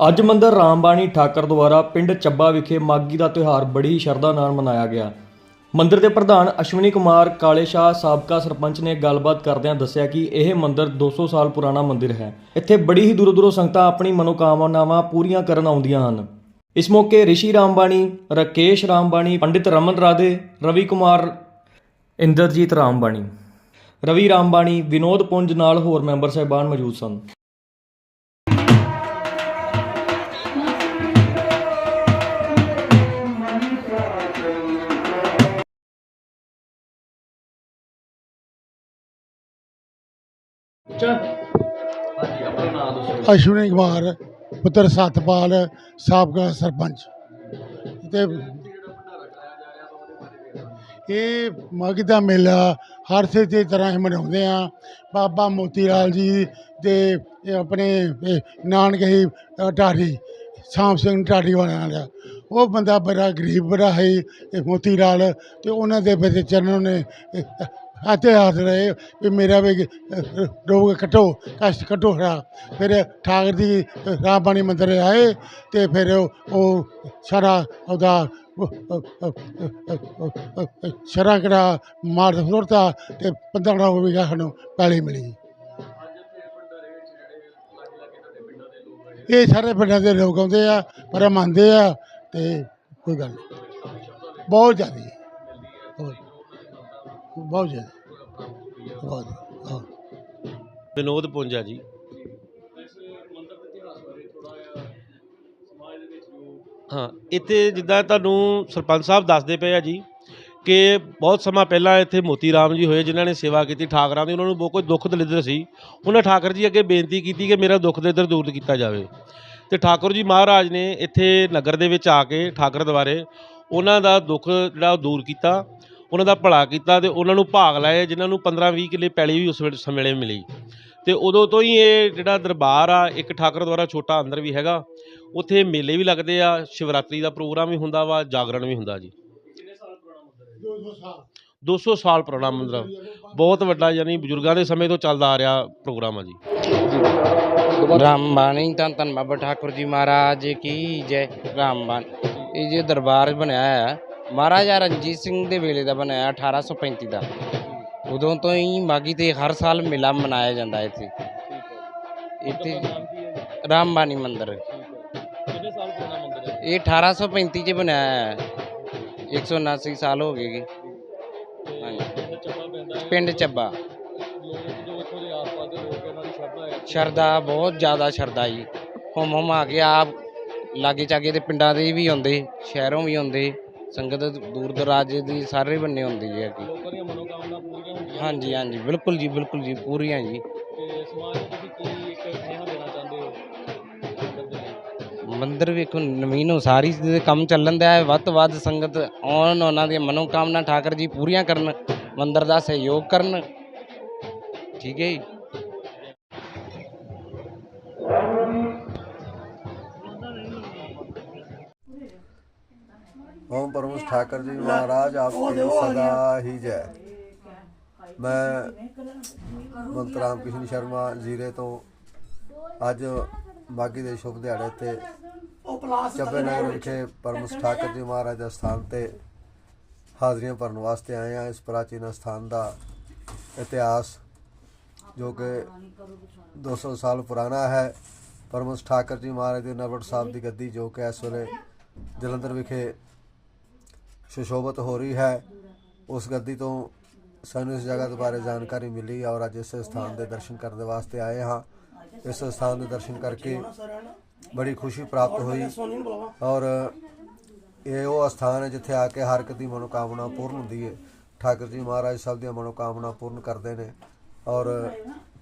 ਅੱਜ ਮੰਦਰ ਰਾਮਬਾਣੀ ਠਾਕਰ ਦੁਆਰਾ ਪਿੰਡ ਚੱਬਾ ਵਿਖੇ ਮਾਗੀ ਦਾ ਤਿਉਹਾਰ ਬੜੀ ਸ਼ਰਧਾ ਨਾਲ ਮਨਾਇਆ ਗਿਆ। ਮੰਦਰ ਦੇ ਪ੍ਰਧਾਨ ਅਸ਼ਵਨੀ ਕੁਮਾਰ ਕਾਲੇ ਸ਼ਾਹ ਸਾਬਕਾ ਸਰਪੰਚ ਨੇ ਗੱਲਬਾਤ ਕਰਦਿਆਂ ਦੱਸਿਆ ਕਿ ਇਹ ਮੰਦਿਰ 200 ਸਾਲ ਪੁਰਾਣਾ ਮੰਦਿਰ ਹੈ। ਇੱਥੇ ਬੜੀ ਹੀ ਦੂਰੋਂ ਦੂਰੋਂ ਸੰਗਤਾਂ ਆਪਣੀ ਮਨੋਕਾਮਨਾਵਾਂ ਪੂਰੀਆਂ ਕਰਨ ਆਉਂਦੀਆਂ ਹਨ। ਇਸ ਮੌਕੇ ਰਿਸ਼ੀ ਰਾਮਬਾਣੀ, ਰਕੇਸ਼ ਰਾਮਬਾਣੀ, ਪੰਡਿਤ ਰਮਨ ਰਾਧੇ, ਰਵੀ ਕੁਮਾਰ, ਇੰਦਰਜੀਤ ਰਾਮਬਾਣੀ, ਰਵੀ ਰਾਮਬਾਣੀ, ਵਿਨੋਦ ਪੁੰਜ ਨਾਲ ਹੋਰ ਮੈਂਬਰ ਸਹਿਬਾਨ ਮੌਜੂਦ ਸਨ। ਅਸ਼ਵਨੀ ਕੁਮਾਰ ਪੁੱਤਰ ਸਤਪਾਲ ਸਾਬਕਾ ਸਰਪੰਚ। ਤੇ ਇਹ ਮਾਘੀ ਦਾ ਮੇਲਾ ਹਰ ਸੇ ਦੀ ਤਰ੍ਹਾਂ ਹੀ ਮਨਾਉਂਦੇ ਆ। ਬਾਬਾ ਮੋਤੀ ਲਾਲ ਜੀ ਦੇ ਆਪਣੇ ਨਾਨਕੇ ਹੀ ਢਾਡੀ ਸ਼ਾਮ ਸਿੰਘ ਢਾਡੀ ਵਾਲਿਆਂ ਦਾ। ਉਹ ਬੰਦਾ ਬੜਾ ਗਰੀਬ ਬੜਾ ਹੈ ਮੋਤੀ ਲਾਲ ਤੇ ਉਹਨਾਂ ਦੇ ਵਿੱਚ ਚਰਨ ਨੇ ਹੱਥੇ ਹੱਥ ਰਹੇ ਵੀ ਮੇਰਾ ਵੀ ਰੋਗ ਕੱਟੋ, ਕਸ਼ਟ ਕੱਟੋ ਰਾ ਫਿਰ ਠਾਕਰ ਦੀ ਰਾਮਬਾਣੀ ਮੰਦਰ ਆਏ ਤੇ ਫਿਰ ਉਹ- ਉਹ ਸਾਰਾ ਉਹਦਾ ਸ਼ਰਾ ਕਰਾ ਮਾਰ ਸੁੱਟਤਾ ਤੇ 15 ਹੋ ਗਿਆ ਸਾਨੂੰ ਪੈਲੀ ਮਿਲੀ। ਇਹ ਸਾਰੇ ਪਿੰਡਾਂ ਦੇ ਲੋਕ ਆਉਂਦੇ ਆ, ਪਰ ਮੰਨਦੇ ਆ ਤੇ ਕੋਈ ਗੱਲ ਨਹੀਂ। ਬਹੁਤ ਜ਼ਿਆਦਾ। ਬਹੁਤ ਬਹੁਤ ਜ਼ਿਆਦਾ। ਬਹੁਤ ਹਾਂ ਵਿਨੋਦ ਪੁੰਜਾ ਜੀ। ਹਾਂ, ਇੱਥੇ ਜਿੱਦਾਂ ਤੁਹਾਨੂੰ ਸਰਪੰਚ ਸਾਹਿਬ ਦੱਸਦੇ ਪਏ ਆ ਜੀ ਕਿ ਬਹੁਤ ਸਮਾਂ ਪਹਿਲਾਂ ਇੱਥੇ ਮੋਤੀ ਰਾਮ ਜੀ ਹੋਏ, ਜਿਨ੍ਹਾਂ ਨੇ ਸੇਵਾ ਕੀਤੀ, ਠਾਕਰਾਂ ਦੀ, ਉਹਨਾਂ ਨੂੰ ਬਹੁਤ ਕੋਈ ਦੁੱਖ ਦਲਿੱਦਰ ਸੀ। ਉਹਨਾਂ ਠਾਕਰ ਜੀ ਅੱਗੇ ਬੇਨਤੀ ਕੀਤੀ ਕਿ ਮੇਰਾ ਦੁੱਖ ਦਲਿੱਦਰ ਦੂਰ ਕੀਤਾ ਜਾਵੇ। ਤੇ ਠਾਕੁਰ ਜੀ ਮਹਾਰਾਜ ਨੇ ਇੱਥੇ ਨਗਰ ਦੇ ਵਿੱਚ ਆ ਕੇ ਠਾਕਰ ਦੁਆਰੇ ਉਹਨਾਂ ਦਾ ਦੁੱਖ ਜਿਹੜਾ ਉਹ ਦੂਰ ਕੀਤਾ। ਉਹਨਾਂ ਦਾ ਭਲਾ ਕੀਤਾ ਤੇ ਉਹਨਾਂ ਨੂੰ ਭਾਗ ਲਾਇਆ ਜਿਨ੍ਹਾਂ ਨੂੰ 15-20 ਕਿੱਲੇ ਪੈਲੀ ਵੀ ਉਸ ਵੇਲੇ ਸਮੇਲੇ ਮਿਲੀ। ਤੇ ਉਦੋਂ ਤੋਂ ਹੀ ਇਹ ਜਿਹੜਾ ਦਰਬਾਰ ਆ, ਇੱਕ ਠਾਕਰ ਦੁਆਰਾ ਛੋਟਾ ਅੰਦਰ ਵੀ ਹੈਗਾ, ਉੱਥੇ ਮੇਲੇ ਵੀ ਲੱਗਦੇ ਆ, ਸ਼ਿਵਰਾਤਰੀ ਦਾ ਪ੍ਰੋਗਰਾਮ ਵੀ ਹੁੰਦਾ ਵਾ, ਜਾਗਰਣ ਵੀ ਹੁੰਦਾ ਜੀ। 200 ਸਾਲ ਪੁਰਾਣਾ ਮੰਦਿਰ ਬਹੁਤ ਵੱਡਾ ਯਾਨੀ ਬਜ਼ੁਰਗਾਂ ਦੇ ਸਮੇਂ ਤੋਂ ਚੱਲਦਾ ਆ ਰਿਹਾ ਪ੍ਰੋਗਰਾਮ ਆ ਜੀ। ਰਾਮਬਾਣੀ ਤਾਂ ਧੰਨ ਬਾਬਾ ਠਾਕੁਰ ਜੀ ਮਹਾਰਾਜ ਕੀ ਜੈ ਰਾਮਬਾਣ ਇਹ ਜੇ ਦਰਬਾਰ ਬਣਿਆ ਹੈ ਮਹਾਰਾਜਾ ਰਣਜੀਤ ਸਿੰਘ ਦੇ ਵੇਲੇ ਦਾ ਬਣਾਇਆ 1835 ਦਾ। ਉਦੋਂ ਤੋਂ ਹੀ ਮਾਗੀ ਤੇ ਹਰ ਸਾਲ ਮੇਲਾ ਮਨਾਇਆ ਜਾਂਦਾ ਇੱਥੇ। ਇੱਥੇ ਰਾਮਬਾਣੀ ਮੰਦਿਰ। ਕਿੰਨੇ ਸਾਲ ਪੁਰਾਣਾ ਮੰਦਿਰ ਹੈ? ਇਹ 1835 ਚ ਬਣਾਇਆ ਹੈ। 179 ਸਾਲ ਹੋ ਗਏ। ਹਾਂਜੀ। ਪਿੰਡ ਚੱਬਾ ਲੋਕ ਜੋ ਇੱਥੋਂ ਦੇ ਆਸ-ਪਾਸ ਦੇ ਲੋਕ ਉਹਨਾਂ ਦੀ ਸ਼ਰਧਾ ਹੈ। ਸ਼ਰਧਾ ਬਹੁਤ ਜ਼ਿਆਦਾ ਸ਼ਰਧਾ ਜੀ। ਹੁਮ ਹੁਮ ਆ ਕੇ ਆਪ ਲਾਗੇ ਚਾਗੇ ਦੇ ਪਿੰਡਾਂ ਦੇ ਵੀ ਆਉਂਦੇ ਸ਼ਹਿਰੋਂ ਵੀ ਆਉਂਦੇ। ਸੰਗਤ ਦੂਰ ਦਰਾਜ ਦੀ ਸਾਰੇ ਬੰਨੇ ਹੁੰਦੀ ਹੈ ਕਿ। ਲੋਕਾਂ ਦੀਆਂ ਮਨੋਕਾਮਨਾ ਪੂਰੀਆਂ ਹੁੰਦੀਆਂ ਹਾਂਜੀ ਹਾਂਜੀ ਬਿਲਕੁਲ ਜੀ ਬਿਲਕੁਲ ਜੀ ਪੂਰੀਆਂ ਜੀ। ਤੇ ਸਮਾਜ ਨੂੰ ਤੁਸੀਂ ਕੀ ਇੱਕ ਸੁਨੇਹਾ ਦੇਣਾ ਚਾਹੁੰਦੇ ਹੋ ਮੰਦਿਰ ਦੇ ਲਈ? ਮੰਦਿਰ ਵੇਖੋ ਨਵੀਨ ਉਸਾਰੀ ਦੇ ਕੰਮ ਚੱਲਣ ਦਾ ਹੈ ਵੱਧ ਤੋਂ ਵੱਧ ਸੰਗਤ ਆਉਣ ਉਹਨਾਂ ਦੀਆਂ ਮਨੋਕਾਮਨਾ ਠਾਕਰ ਜੀ ਪੂਰੀਆਂ ਕਰਨ ਮੰਦਿਰ ਦਾ ਸਹਿਯੋਗ ਕਰਨ। ਠੀਕ ਹੈ ਜੀ। ओम परमेश ठाकर जी महाराज आपकी सदा ही जय ਮੈਂ ਮੰਤ ਰਾਮ ਕਿਸ਼ਨ ਸ਼ਰਮਾ ਜ਼ੀਰੇ ਤੋਂ ਅੱਜ ਮਾਗੀ ਦੇ ਸ਼ੁਭ ਦਿਹਾੜੇ ਤੇ ਚੱਬੇ ਨਗਰ ਵਿਖੇ ਪਰਮਸ ਠਾਕਰ ਜੀ ਮਹਾਰਾਜ ਦੇ ਸਥਾਨ ਤੇ ਹਾਜ਼ਰੀਆਂ ਭਰਨ ਵਾਸਤੇ ਆਏ ਹਾਂ ਇਸ ਪ੍ਰਾਚੀਨ ਸਥਾਨ ਦਾ ਇਤਿਹਾਸ ਜੋ ਕਿ 200 ਸਾਲ ਪੁਰਾਣਾ ਹੈ ਪਰਮਸ ਠਾਕਰ ਜੀ ਮਹਾਰਾਜ ਦੇ ਨਰਵਟ ਸਾਹਿਬ ਦੀ ਗੱਦੀ ਜੋ ਕਿ ਇਸ ਵੇਲੇ ਜਲੰਧਰ ਵਿਖੇ ਸੁਸ਼ੋਭਿਤ ਹੋ ਰਹੀ ਹੈ। ਉਸ ਗੱਦੀ ਤੋਂ ਸਾਨੂੰ ਇਸ ਜਗ੍ਹਾ ਦੇ ਬਾਰੇ ਜਾਣਕਾਰੀ ਮਿਲੀ ਔਰ ਅੱਜ ਇਸ ਸਥਾਨ ਦੇ ਦਰਸ਼ਨ ਕਰਨ ਦੇ ਵਾਸਤੇ ਆਏ ਹਾਂ। ਇਸ ਸਥਾਨ ਦੇ ਦਰਸ਼ਨ ਕਰਕੇ ਬੜੀ ਖੁਸ਼ੀ ਪ੍ਰਾਪਤ ਹੋਈ ਔਰ ਇਹ ਉਹ ਸਥਾਨ ਹੈ ਜਿੱਥੇ ਆ ਕੇ ਹਰ ਇੱਕ ਦੀ ਮਨੋਕਾਮਨਾ ਪੂਰਨ ਹੁੰਦੀ ਹੈ। ਠਾਕੁਰ ਜੀ ਮਹਾਰਾਜ ਸਭ ਦੀਆਂ ਮਨੋਕਾਮਨਾ ਪੂਰਨ ਕਰਦੇ ਨੇ ਔਰ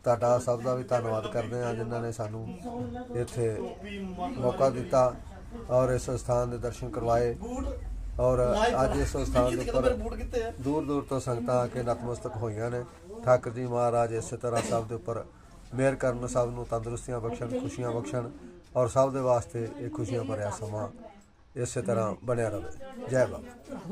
ਤੁਹਾਡਾ ਸਭ ਦਾ ਵੀ ਧੰਨਵਾਦ ਕਰਦੇ ਹਾਂ ਜਿਨ੍ਹਾਂ ਨੇ ਸਾਨੂੰ ਇੱਥੇ ਮੌਕਾ ਦਿੱਤਾ ਔਰ ਇਸ ਸਥਾਨ ਦੇ ਦਰਸ਼ਨ ਕਰਵਾਏ। ਔਰ ਅੱਜ ਇਸ ਸਥਾਨ ਦੇ ਉੱਪਰ ਦੂਰ ਦੂਰ ਤੋਂ ਸੰਗਤਾਂ ਆ ਕੇ ਨਤਮਸਤਕ ਹੋਈਆਂ ਨੇ। ਠਾਕੁਰ ਜੀ ਮਹਾਰਾਜ ਇਸੇ ਤਰ੍ਹਾਂ ਸਭ ਦੇ ਉੱਪਰ ਮਿਹਰ ਕਰਨ ਸਭ ਨੂੰ ਤੰਦਰੁਸਤੀਆਂ ਬਖਸ਼ਣ ਖੁਸ਼ੀਆਂ ਬਖਸ਼ਣ ਔਰ ਸਭ ਦੇ ਵਾਸਤੇ ਇਹ ਖੁਸ਼ੀਆਂ ਭਰਿਆ ਸਮਾਂ ਇਸੇ ਤਰ੍ਹਾਂ ਬਣਿਆ ਰਹੇ। ਜੈ ਬਾਬਾ।